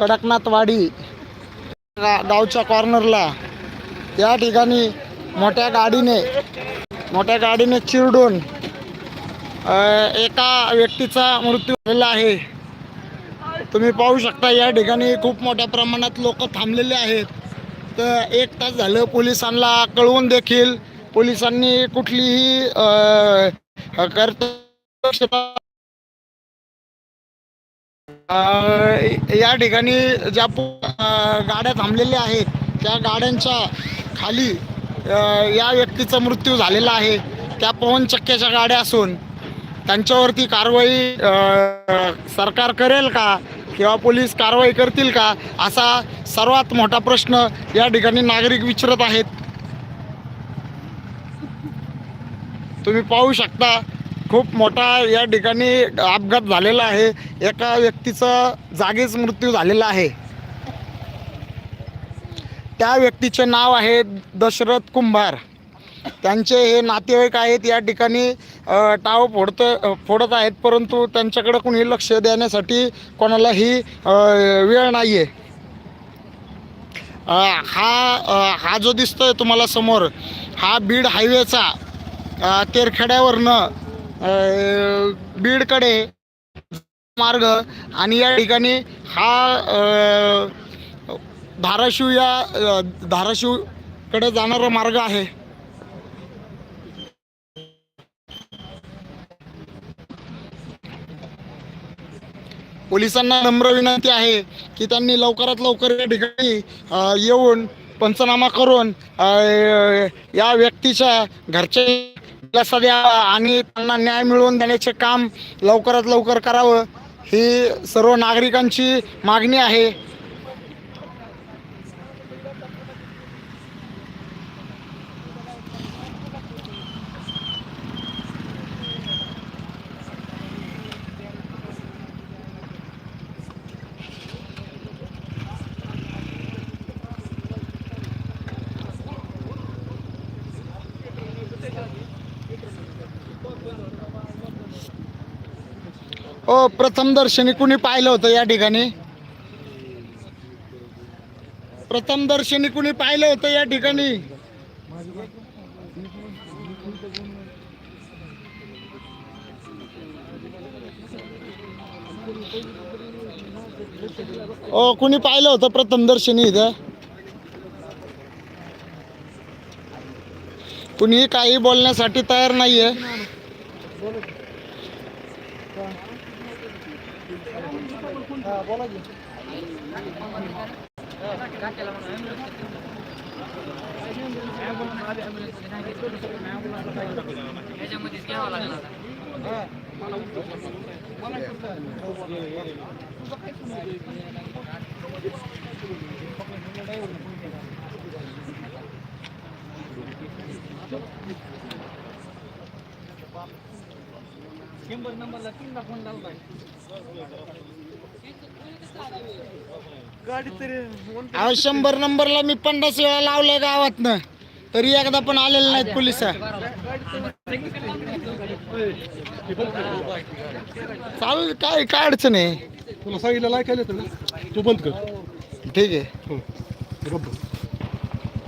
कडकनाथवाडी गा- गावच्या कॉर्नरला. या ठिकाणी मोठ्या गाडीने मोठ्या गाडीने चिरडून एका व्यक्तीचा मृत्यू झालेला आहे. तुम्ही पाहू शकता या ठिकाणी खूप मोठ्या प्रमाणात लोक थांबलेले आहेत. तर एक तास झालं पोलिसांना कळवून देखील पोलिसांनी कुठलीही कर्तव्य या ठिकाणी ज्या गाड्या थांबलेल्या आहेत त्या गाड्यांच्या खाली या व्यक्तीचा मृत्यू झालेला आहे. त्या पवन चक्क्याच्या गाड्या असून त्यांच्यावरती कारवाई सरकार करेल का किंवा पोलीस कारवाई करतील का असा सर्वात मोठा प्रश्न या ठिकाणी नागरिक विचारत आहेत. तुम्ही पाहू शकता खूप मोठा या ठिकाणी अपघात झालेला आहे. एका व्यक्तीचा जागीच मृत्यू झालेला आहे. त्या व्यक्तीचे नाव आहे दशरथ कुंभार. त्यांचे हे नातेवाईक आहेत या ठिकाणी टाव फोडत फोडत आहेत परंतु त्यांच्याकडे कुणी लक्ष देण्यासाठी कोणालाही वेळ नाही आहे हा हा जो दिसतोय तुम्हाला समोर हा बीड हायवेचा तेरखेड्यावरनं बीडकडे मार्ग आणि या ठिकाणी हा धाराशिव या धाराशिवकडे जाणारा मार्ग आहे. पोलिसांना नम्र विनंती आहे की त्यांनी लवकरात लवकर या ठिकाणी येऊन पंचनामा करून या व्यक्तीच्या घरचे दिलासा द्यावा आणि त्यांना न्याय मिळवून देण्याचे काम लवकरात लवकर करावं ही सर्व नागरिकांची मागणी आहे. ओ प्रथम दर्शनी कुणी पाहिलं होतं या ठिकाणी? प्रथम दर्शनी कुणी पाहिलं होतं या ठिकाणी? ओ कुणी पाहिलं होतं प्रथम दर्शनी इथं? कुणी काही बोलण्यासाठी तयार नाहीये. याच्यामध्येच घ्यावं अहो शंभर नंबरला मी पन्नास वेळा लावलंय गावातनं. तरी एकदा पण आलेले नाहीत पोलीस. चालेल काय काय अडचण आहे? तुला सांगितलं ऐकायला येतं ना. तू बंद कर. ठीक आहे. हो.